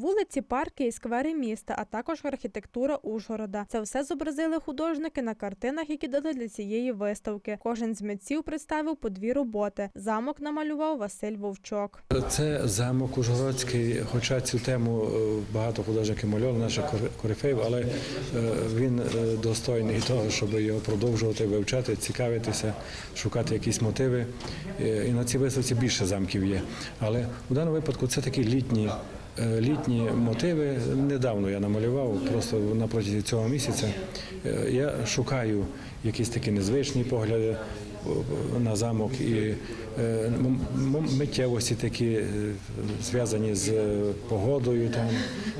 Вулиці, парки і сквери міста, а також архітектура Ужгорода. Це все зобразили художники на картинах, які дали для цієї виставки. Кожен з митців представив по дві роботи. Замок намалював Василь Вовчок. Це замок Ужгородський, хоча цю тему е, багато художників малювали, наших кор- корифеїв, але е, він е, достойний того, щоб його продовжувати вивчати, цікавитися, шукати якісь мотиви. І на цій виставці більше замків є. Але у даному випадку це такі літні. Е, Літні мотиви недавно я намалював, просто на протязі цього місяця. Е, Я шукаю якісь такі незвичні погляди на замок і е, миттєвості такі е, зв'язані з е, погодою, там,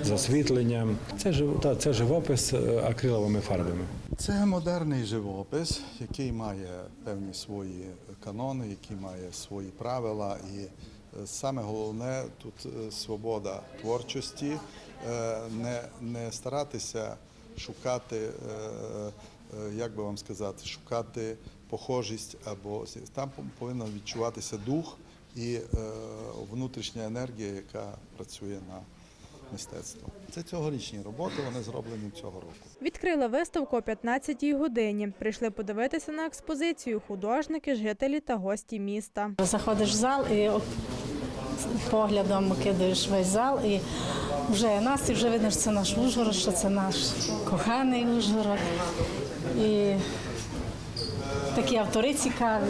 з освітленням. Це, та, це живопис е, акриловими фарбами. Це модерний живопис, який має певні свої канони, який має свої правила. І е, саме головне тут е, свобода творчості, е, не, не старатися шукати, е, як би вам сказати, шукати похожість або там повинен відчуватися дух і внутрішня енергія, яка працює на мистецтво. Це цьогорічні роботи, вони зроблені цього року. Відкрили виставку о 15-й годині. Прийшли подивитися на експозицію художники, жителі та гості міста. Заходиш в зал і поглядом кидаєш весь зал, і вже настрій, вже видно, що це наш Ужгород, що це наш коханий Ужгород. І такі автори цікаві.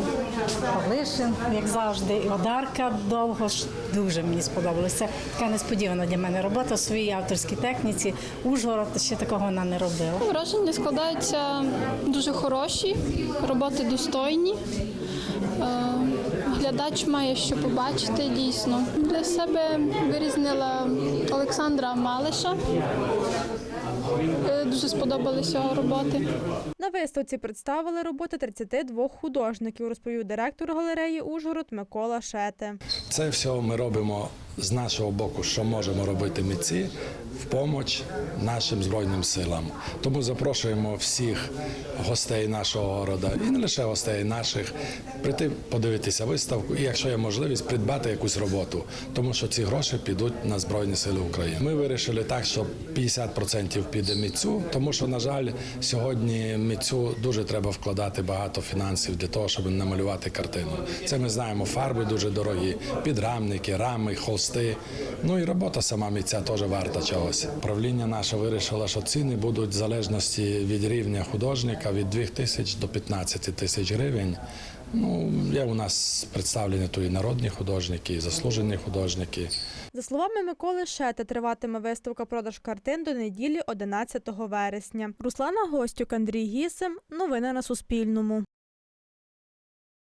Павлишин, як завжди, і Одарка довго ж дуже мені сподобалося. Така несподівана для мене робота у своїй авторській техніці. Ужгород ще такого вона не робила. Враження складаються дуже хороші, роботи достойні. Глядач має що побачити дійсно. Для себе вирізнила Олександра Малиша. Е, Дуже сподобалися його роботи. На виставці представили роботи 32 художників, розповів директор галереї Ужгород Микола Шете. Це все ми робимо з нашого боку, що можемо робити митці в помоч нашим збройним силам. Тому запрошуємо всіх гостей нашого города і не лише гостей наших прийти подивитися виставку, і якщо є можливість, придбати якусь роботу, тому що ці гроші підуть на збройні сили України. Ми вирішили так, що 50% піде митцю, тому що, на жаль, сьогодні митцю дуже треба вкладати багато фінансів для того, щоб намалювати картину. Це ми знаємо, фарби дуже дорогі, підрамники, рами, холсти. Ну і робота сама митця теж варта чогось. Правління наше вирішило, що ціни будуть в залежності від рівня художника від 2 тисяч до 15 тисяч гривень. Ну, є у нас представлені тут і народні художники, і заслужені художники. За словами Миколи Шета, триватиме виставка продаж картин до неділі 11 вересня. Руслана Гостюк, Андрій Гісим. Новини на Суспільному.